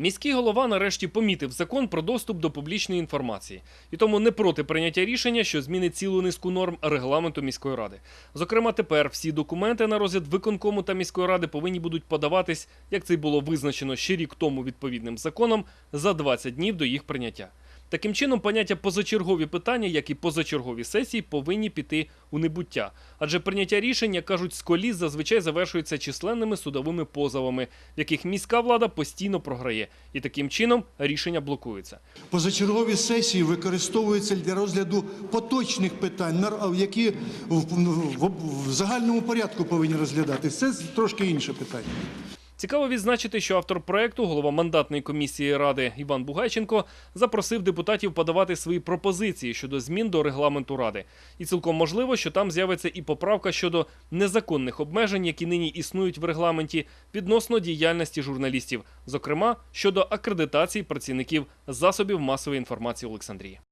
Міський голова нарешті помітив закон про доступ до публічної інформації і тому не проти прийняття рішення, що змінить цілу низку норм регламенту міської ради. Зокрема, тепер всі документи на розгляд виконкому та міської ради повинні будуть подаватись, як це й було визначено ще рік тому відповідним законом, за 20 днів до їх прийняття. Таким чином, поняття позачергові питання, як і позачергові сесії, повинні піти у небуття. Адже прийняття рішення, кажуть, з коліс зазвичай завершується численними судовими позовами, в яких міська влада постійно програє, і таким чином рішення блокується. Позачергові сесії використовуються для розгляду поточних питань, які в загальному порядку повинні розглядати. Це трошки інше питання. Цікаво відзначити, що автор проекту, голова мандатної комісії ради Іван Бугайченко, запросив депутатів подавати свої пропозиції щодо змін до регламенту ради. І цілком можливо, що там з'явиться і поправка щодо незаконних обмежень, які нині існують в регламенті відносно діяльності журналістів, зокрема щодо акредитації працівників засобів масової інформації Олександрії.